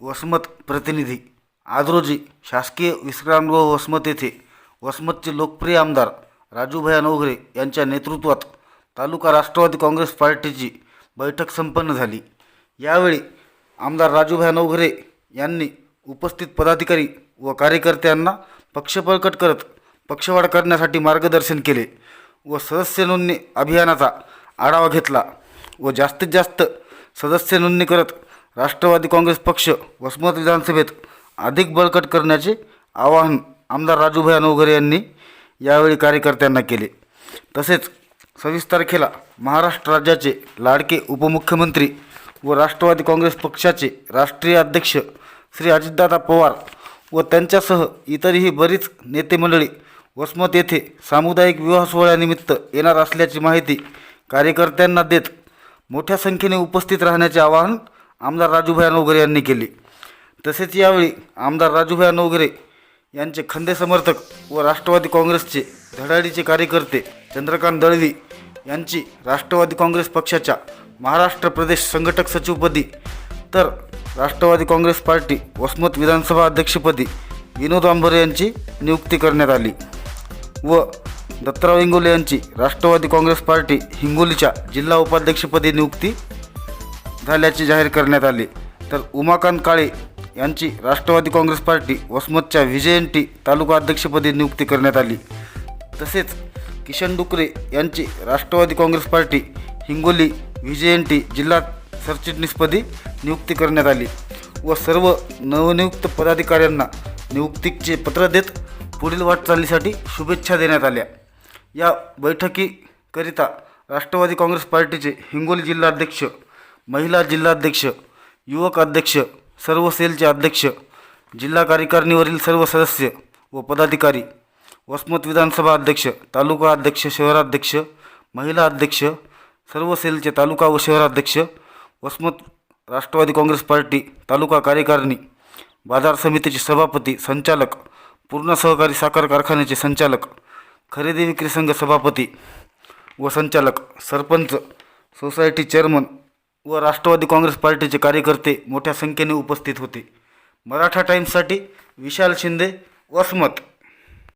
वसमत प्रतिनिधी. आज रोजी शासकीय विश्रामगृह वसमत येथे वसमतचे लोकप्रिय आमदार राजूभाई नवघरे यांच्या नेतृत्वात तालुका राष्ट्रवादी काँग्रेस पार्टीची बैठक संपन्न झाली. यावेळी आमदार राजूभाई नवघरे यांनी उपस्थित पदाधिकारी व कार्यकर्त्यांना पक्षप्रकट करत पक्षवाढ करण्यासाठी मार्गदर्शन केले व सदस्य नोंदणी अभियानाचा आढावा घेतला व जास्तीत जास्त सदस्य नोंदणी करत राष्ट्रवादी काँग्रेस पक्ष वसमत विधानसभेत अधिक बळकट करण्याचे आवाहन आमदार राजूभाई अनोघरे यांनी यावेळी कार्यकर्त्यांना केले. तसेच सव्वीस तारखेला महाराष्ट्र राज्याचे लाडके उपमुख्यमंत्री व राष्ट्रवादी काँग्रेस पक्षाचे राष्ट्रीय अध्यक्ष श्री अजितदादा पवार व त्यांच्यासह इतरही बरीच नेते मंडळी वसमत येथे सामुदायिक विवाह सोहळ्यानिमित्त येणार असल्याची माहिती कार्यकर्त्यांना देत मोठ्या संख्येने उपस्थित राहण्याचे आवाहन आमदार राजूभाई नवघरे यांनी केले. तसेच यावेळी आमदार राजूभाई नवगरे यांचे खंदे समर्थक व राष्ट्रवादी काँग्रेसचे धडाडीचे कार्यकर्ते चंद्रकांत दळवी यांची राष्ट्रवादी काँग्रेस पक्षाच्या महाराष्ट्र प्रदेश संघटक सचिवपदी तर राष्ट्रवादी काँग्रेस पार्टी वसमत विधानसभा अध्यक्षपदी विनोद आंबरे यांची नियुक्ती करण्यात आली व दत्तराव इंगोले यांची राष्ट्रवादी काँग्रेस पार्टी हिंगोलीच्या जिल्हा उपाध्यक्षपदी नियुक्ती झाल्याचे जाहीर करण्यात आले. तर उमाकांत काळे यांची राष्ट्रवादी काँग्रेस पार्टी वसमतच्या विजयंती तालुका अध्यक्षपदी नियुक्ती करण्यात आली. तसेच किशन डुकरे यांची राष्ट्रवादी काँग्रेस पार्टी हिंगोली विजयंती जिल्हा सरचिटणीसपदी नियुक्ती करण्यात आली व सर्व नवनियुक्त पदाधिकाऱ्यांना नियुक्तीचे पत्र देत पुढील वाटचालीसाठी शुभेच्छा देण्यात आल्या. या बैठकीकरिता राष्ट्रवादी काँग्रेस पार्टीचे हिंगोली जिल्हाध्यक्ष महिला जिल्हाध्यक्ष युवक अध्यक्ष सर्व सेलचे अध्यक्ष जिल्हा कार्यकारिणीवरील सर्व सदस्य व पदाधिकारी वसमत विधानसभा अध्यक्ष तालुका अध्यक्ष शहराध्यक्ष महिला अध्यक्ष सर्व सेलचे तालुका व शहराध्यक्ष वसमत राष्ट्रवादी काँग्रेस पार्टी तालुका कार्यकारिणी बाजार समितीचे सभापती संचालक पूर्ण सहकारी साखर कारखान्याचे संचालक खरेदी विक्री संघ सभापती व संचालक सरपंच सोसायटी चेअरमन व राष्ट्रवादी काँग्रेस पार्टीचे कार्यकर्ते मोठ्या संख्येने उपस्थित होते. मराठा टाईम्ससाठी विशाल शिंदे वसमत.